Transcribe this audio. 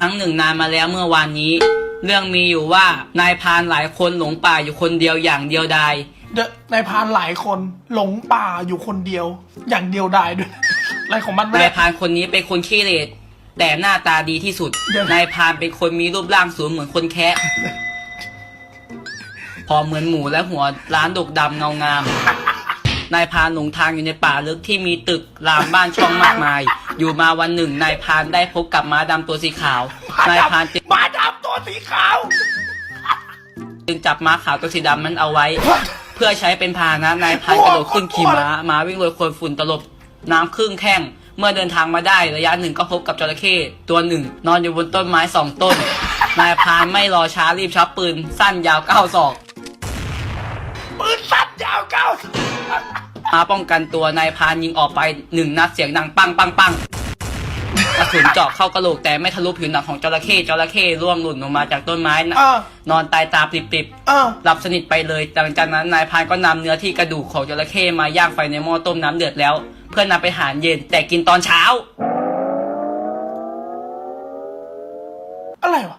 ครั้งหนึ่งนานมาแล้วเมื่อวานนี้ เรื่องมีอยู่ว่านายพรานหลายคนหลงป่าอยู่คนเดียวอย่างเดียวดายเดอะนายพรานหลายคนหลงป่าอยู่คนเดียว อย่างเดียวดายด้วย อะไรของมันแม่นายพรานคนนี้เป็นคนขี้เหร่แต่หน้าตาดีที่สุดเดี๋ยวนายพรานเป็นคนมีรูปร่างสูงเหมือนคนแคะพอเหมือนหมูและหัวร้านดกดำเงางาม นายพรานหลงทางอยู่ในป่าลึกที่มีตึกรามบ้านช่องมากมาย อยู่มาวันหนึ่งนายพรานได้พบกับม้าดำตัวสีขาว นายพรานจึงหมาดำตัวสีขาว จึงจับม้าขาวตัวสีดำนั้นเอาไว้ เพื่อใช้เป็นพาหนะนายพรานกระโดดขึ้นขี่ม้าม้าวิ่งโรยโคลนฝุ่นตลบน้ำครึ่งแข้ง เมื่อเดินทางมาได้ระยะหนึ่งก็พบกับจระเข้ตัวหนึ่ง นอนอยู่บนต้นไม้สองต้น นายพรานไม่รอช้ารีบชับปืน สั้นยาวเก้าศอก ปืนสั้นยาวเก้ามาป้องกันตัวนายพรานยิงออกไปหนึ่งนัดเสียงดังปังปังปังกระสุนเจาะเข้ากระโหลกแต่ไม่ทะลุผิวหนังของจระเข้จระเข้ร่วงหล่นลงมาจากต้นไม้นะเออนอนตายตาปริบๆเออหลับสนิทไปเลยหลังจากนั้นนายพรานก็นำเนื้อที่กระดูกของจระเข้มาย่างไฟในหม้อต้มน้ำเดือดแล้ว เพื่อนำไปหารเย็นแต่กินตอนเช้า อะไรวะ